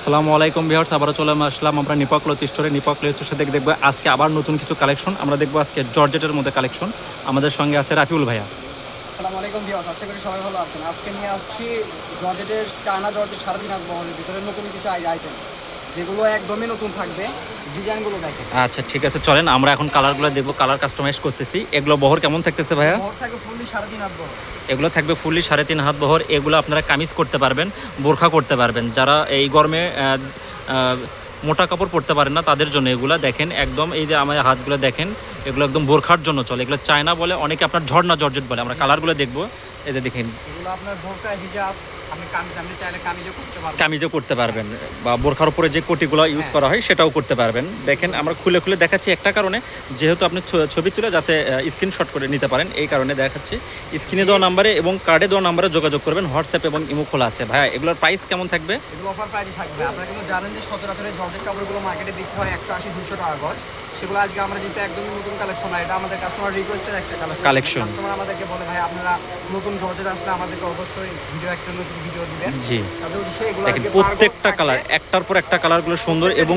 আসসালামু আলাইকুম বিহার্স আবারও চলে আসলাম আমরা ক্লথ স্টোরে ক্লথ স্টোর থেকে দেখব আজকে আবার নতুন কিছু কালেকশন আমরা দেখব আজকে জর্জেটের মধ্যে কালেকশন আমাদের সঙ্গে আছে রাফিউল ভাইয়া। আসসালামু আলাইকুম আশা করি সবাই ভালো আছেন। আজকে নিয়ে আসছি জর্জেটের টানা জর্জেট সারাদিন হাত ভিতরে নতুন কিছু আইটেম যেগুলো একদমই নতুন থাকবে। ডিজাইনগুলো দেখেন। আচ্ছা ঠিক আছে চলেন আমরা এখন কালারগুলো দেখব কালার কাস্টমাইজ করতেছি। এগুলো বহর কেমন থাকতেছে ভাইয়া? বহর থাকবে ফুললি সাড়ে তিন হাত বহর। এগুলো থাকবে ফুললি সাড়ে তিন হাত বহর এগুলো আপনারা কামিজ করতে পারবেন বোরখা করতে পারবেন। যারা এই গরমে মোটা কাপড় পরতে পারেন না তাদের জন্য এগুলো দেখেন একদম এই যে আমার হাতগুলো দেখেন এগুলো একদম বোরখার জন্য চলে। এগুলো চায়না বলে অনেকে আপনার ঝর্ণা জর্জেট বলে আমরা কালারগুলো দেখব। যে দেখেন। এগুলো আপনার হিজাব কামিজও করতে পারবেন। কামিজও করতে পারবেন বা বোরখার উপরে যে কোটিগুলো ইউজ করা হয় সেটাও করতে পারবেন। দেখেন আমরা খুলে খুলে দেখাচ্ছি একটা কারণে যেহেতু আপনি ছবি তুলে যাতে স্ক্রিনশট করে নিতে পারেন এই কারণে দেখাচ্ছি। স্ক্রিনে দেওয়া নাম্বারে এবং কার্ডে দেওয়া নাম্বারে যোগাযোগ করবেন হোয়াটসঅ্যাপ এবং ইমো খোলা আছে। ভাইয়া এগুলোর প্রাইস কেমন থাকবে? এগুলো অফার প্রাইসে থাকবে। আপনারা কিন্তু জানেন যে সচরাচর এই জর্জেট কাপড়গুলো মার্কেটে বিক্রি হয় একশো আশি দুশো টাকা গজ। সেগুলো আজকে আমরা যেটা একদমই নতুন কালেকশন এটা আমাদের কাস্টমার রিকোয়েস্টের একটা কালেকশন Collection. কাস্টমার আমাদেরকে বলে ভাই আপনারা নতুন জর্জেট আসলে আমাদেরকে অবশ্যই ভিডিও একটা নতুন ভিডিও দিবেন। জি। দেখেন প্রত্যেকটা কালার একটার পর একটা কালারগুলো সুন্দর এবং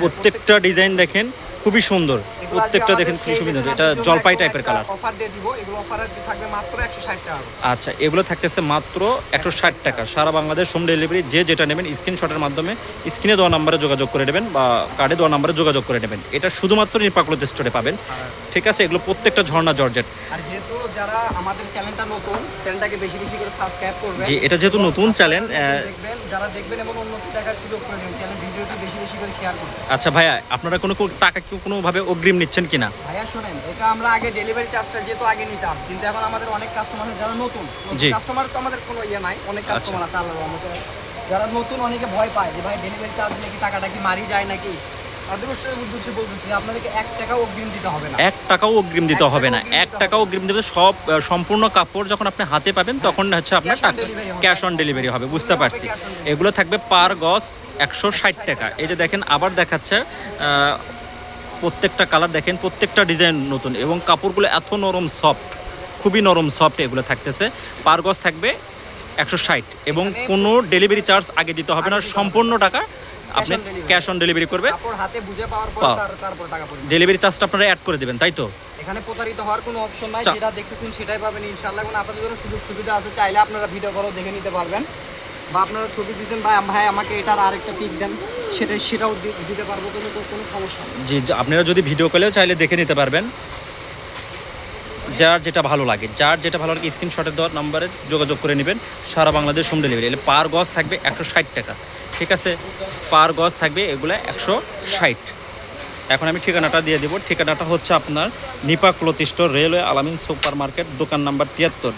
প্রত্যেকটা ডিজাইন দেখেন খুবই সুন্দর। প্রত্যেকটা দেখেন খুবই সুন্দর এটা জলপাই টাইপের কালার অফার দিয়ে দিব এগুলো অফার থাকবে মাত্র একশো ষাট টাকা আচ্ছা এগুলো থাকতেছে মাত্র একশো ষাট টাকা। সারা বাংলাদেশ হোম ডেলিভারি যে যেটা নেবেন স্ক্রিনশটের মাধ্যমে স্ক্রিনে দেওয়া নাম্বারে যোগাযোগ করে নেবেন বা কার্ডে দেওয়া নাম্বারে যোগাযোগ করে নেবেন। এটা শুধুমাত্র নির্পাকলত স্টোরে পাবেন। ঠিক আছে এগুলো প্রত্যেকটা ঝর্ণা জর্জেট। আর যেহেতু যারা আমাদের চ্যানেলটা নতুন চ্যানেলটাকে বেশি বেশি করে সাবস্ক্রাইব করবেন যে এটা যেহেতু নতুন চ্যানেল দেখবেন যারা দেখবেন এবং উন্নতি দেখার সুযোগ করে দেবেন চ্যানেল ভিডিওটি বেশি বেশি করে শেয়ার করবেন। আচ্ছা ভাইয়া আপনারা কোনো কোনো টাকা কি কোনোভাবে অগ্রিম নিচ্ছেন কিনা? ভাইয়া শোনেন এটা আমরা আগে ডেলিভারি চার্জটা যেহেতু আগে নিতাম কিন্তু এখন আমাদের অনেক কাস্টমার যারা নতুন। কাস্টমার তো আমাদের কোনো ইয়ে নাই অনেক কাস্টমার আছে আল্লাহর রহমতে। যারা নতুন অনেকে ভয় পায় যে ভাই ডেলিভারি চার্জ নাকি টাকাটা কি মারি যায় নাকি? তাদের উদ্দেশ্যে উদ্দেশ্যে বলতেছি আপনাদেরকে এক টাকাও অগ্রিম দিতে হবে না। এক টাকাও অগ্রিম দিতে হবে না। এক দিতে টাকাও অগ্রিম দেবে সব সম্পূর্ণ কাপড় যখন আপনি হাতে পাবেন তখন হচ্ছে আপনার। ক্যাশ অন ডেলিভারি হবে। বুঝতে পারছি। এগুলো থাকবে পার গজ একশো ষাট টাকা। এই যে দেখেন আবার দেখাচ্ছে প্রত্যেকটা কালার দেখেন প্রত্যেকটা ডিজাইন নতুন এবং কাপড়গুলো এত নরম সফট খুবই নরম সফট এগুলো থাকতেছে। পার গজ থাকবে একশো ষাট এবং কোনো ডেলিভারি চার্জ আগে দিতে হবে না সম্পূর্ণ টাকা আপনি ক্যাশ অন ডেলিভারি করবে। হাতে বুঝে পাওয়ার পর তারপর টাকা ডেলিভারি চার্জটা আপনারা অ্যাড করে দেবেন তাই তো? এখানে প্রতারিত হওয়ার কোনো অপশন নাই যেটা দেখতেছেন সেটাই পাবেন ইনশাআল্লাহ। এবং আপনাদের জন্য সুযোগ সুবিধা আছে চাইলে আপনারা ভিডিও কলও দেখে নিতে পারবেন। বা আপনারা ছবি দিয়েছেন ভাই ভাই, আমাকে এটার আরেকটা পিক দেন। সেটা সেটাও দিতে পারব, কোনো কোনো সমস্যা জি আপনারা যদি ভিডিও কলেও চাইলে দেখে নিতে পারবেন। যার যেটা ভালো লাগে, যার যেটা ভালো লাগে স্ক্রিনশটের দেওয়ার নাম্বারে যোগাযোগ করে নেবেন। সারা বাংলাদেশ হোম ডেলিভারি এলে পার গজ থাকবে একশো ষাট টাকা। ঠিক আছে? পার গজ থাকবে এগুলো একশো ষাট। এখন আমি ঠিকানাটা দিয়ে দেবো। ঠিকানাটা হচ্ছে আপনার Nipa store railway Alamin super market দোকান নাম্বার তিয়াত্তর।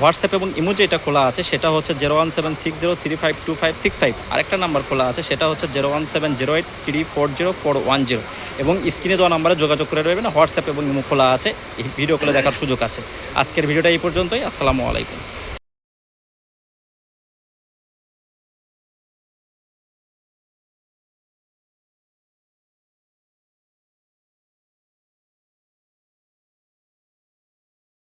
হোয়াটসঅ্যাপ এবং ইমো যেটা খোলা আছে, সেটা হচ্ছে zero one seven six zero three five two five six five আরেকটা নাম্বার খোলা আছে, সেটা হচ্ছে zero one seven zero eight three four zero four one zero এবং স্ক্রিনে দেওয়া নাম্বারে যোগাযোগ করে রয়েবেন হোয়াটসঅ্যাপ এবং ইমো খোলা আছে, এই ভিডিও কলে দেখার সুযোগ আছে। আজকের ভিডিওটা এই পর্যন্তই, আসসালামু আলাইকুম।